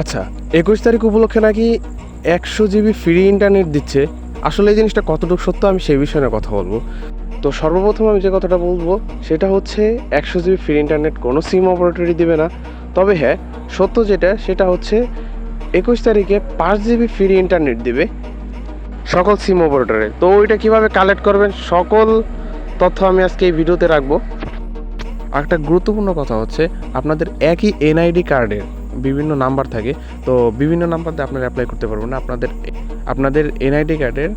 আচ্ছা একুশ তারিখ উপলক্ষে নাকি একশো জিবি ফ্রি ইন্টারনেট দিচ্ছে। আসলে এই জিনিসটা কতটুকু সত্য আমি সেই বিষয়ে কথা বলব। তো সর্বপ্রথম আমি যে কথাটা বলব, সেটা হচ্ছে একশো জিবি ফ্রি ইন্টারনেট কোনো সিম অপারেটরই দেবে না। তবে হ্যাঁ সত্য যেটা, সেটা হচ্ছে একুশ তারিখে পাঁচ জিবি ফ্রি ইন্টারনেট দেবে সকল সিম অপারেটরে তো ওইটা কীভাবে কালেক্ট করবেন, সকল তথ্য আমি আজকে এই ভিডিওতে রাখব। একটা গুরুত্বপূর্ণ কথা হচ্ছে, আপনাদের একই এনআইডি কার্ডের বিভিন্ন নাম্বার থাকে, তো বিভিন্ন নাম্বার দিয়ে আপনারা অ্যাপ্লাই করতে পারবেন। আপনাদের আপনাদের এনআইডি কার্ডের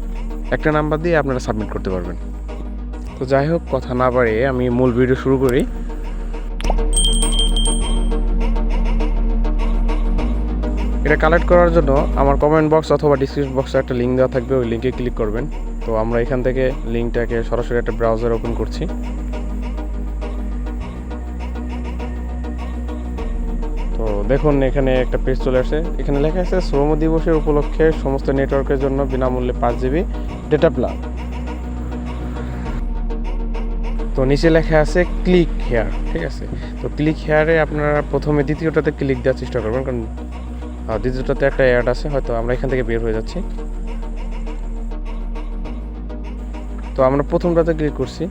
একটা নাম্বার দিয়ে আপনারা সাবমিট করতে পারবেন। তো যাই হোক, কথা না বাড়িয়ে আমি মূল ভিডিও শুরু করি। এটা কালেক্ট করার জন্য আমার কমেন্ট বক্স অথবা ডিসক্রিপশন বক্সে একটা লিঙ্ক দেওয়া থাকবে, ওই লিঙ্কে ক্লিক করবেন। তো আমরা এখান থেকে লিঙ্কটাকে সরাসরি একটা ব্রাউজার ওপেন করছি। দেখুন, এখানে একটা পেজ চলে আসে এখানে লেখা আছে, শ্রম দিবসের উপলক্ষে সমস্ত নেটওয়ার্কের জন্য বিনামূল্যে পাঁচ জিবি ডেটা প্ল্যান তো নিচে লেখা আছে ক্লিক হেয়ার ঠিক আছে? তো ক্লিক হেয়ারে আপনারা প্রথমে দ্বিতীয়টাতে ক্লিক দেওয়ার চেষ্টা করবেন, কারণ দ্বিতীয়টাতে একটা অ্যাড আছে, হয়তো আমরা এখান থেকে বের হয়ে যাচ্ছি। তো আমরা প্রথমটাতে ক্লিক করছি।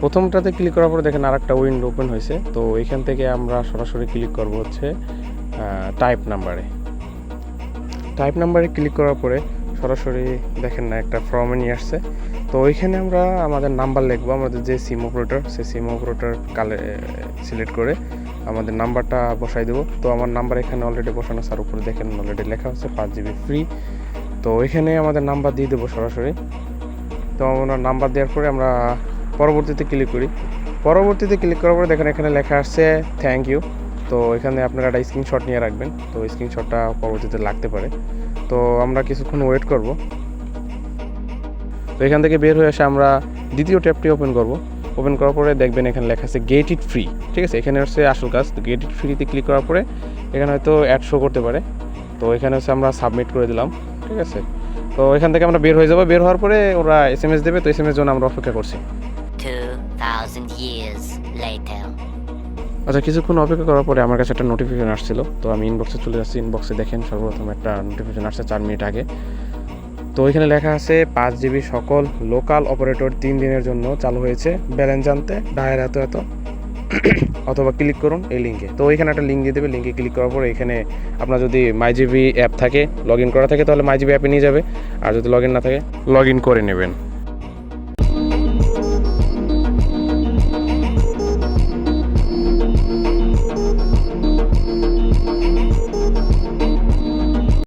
প্রথমটাতে ক্লিক করার পরে দেখেন আরেকটা উইন্ডো ওপেন হয়েছে। তো এখান থেকে আমরা সরাসরি ক্লিক করব হচ্ছে টাইপ নাম্বারে টাইপ নাম্বারে ক্লিক করার পরে সরাসরি দেখেন না, একটা ফর্মে নিয়ে আসছে। তো ওইখানে আমরা আমাদের নাম্বার লিখব, আমাদের যে সিম অপারেটর সেই সিম অপারেটর কালে সিলেক্ট করে আমাদের নাম্বারটা বসাই দেবো। তো আমার নাম্বার এখানে অলরেডি বসানো স্যার উপরে দেখেন অলরেডি লেখা হচ্ছে পাঁচ জিবি ফ্রি তো ওইখানে আমাদের নাম্বার দিয়ে দেবো সরাসরি। তো আমরা নাম্বার দেওয়ার পরে আমরা পরবর্তীতে ক্লিক করি। পরবর্তীতে ক্লিক করার পরে দেখেন এখানে লেখা আসছে থ্যাংক ইউ তো এখানে আপনারা একটা স্ক্রিনশট নিয়ে রাখবেন। তো স্ক্রিনশটটা পরবর্তীতে লাগতে পারে। তো আমরা কিছুক্ষণ ওয়েট করব। তো এখান থেকে বের হয়ে এসে আমরা দ্বিতীয় ট্যাবটি ওপেন করব। ওপেন করার পরে দেখবেন এখানে লেখা আছে গেট ইট ফ্রি ঠিক আছে? এখানে হচ্ছে আসল কাজ। তো গেট ইট ফ্রিতে ক্লিক করার পরে এখানে হয়তো অ্যাড শো করতে পারে। তো এখানে হচ্ছে আমরা সাবমিট করে দিলাম। ঠিক আছে? তো এখান থেকে আমরা বের হয়ে যাব। বের হওয়ার পরে ওরা এস এম এস দেবে। তো এস এম এস জন্য আমরা অপেক্ষা করছি। 2,000 years later. আচ্ছা কিছুক্ষণ অপেক্ষা করার পরে আমার কাছে একটা নোটিফিকেশন আসছিল। তো আমি ইনবক্সে চলে যাচ্ছি। ইনবক্সে দেখেন সর্বপ্রথম একটা নোটিফিকেশন আসছে চার মিনিট আগে। তো ওইখানে লেখা আছে পাঁচ জিবি সকল লোকাল অপারেটর তিন দিনের জন্য চালু হয়েছে। ব্যালেন্স জানতে ডায়ের এত এত। অথবা ক্লিক করুন এই লিঙ্কে তো ওইখানে একটা লিঙ্ক দিয়ে দেবে। লিঙ্কে ক্লিক করার পর এখানে আপনার যদি মাই জিবি অ্যাপ থাকে লগ ইন করা থাকে তাহলে মাই জিবি অ্যাপে নিয়ে যাবে। আর যদি লগ ইন না থাকে লগ ইন করে নেবেন।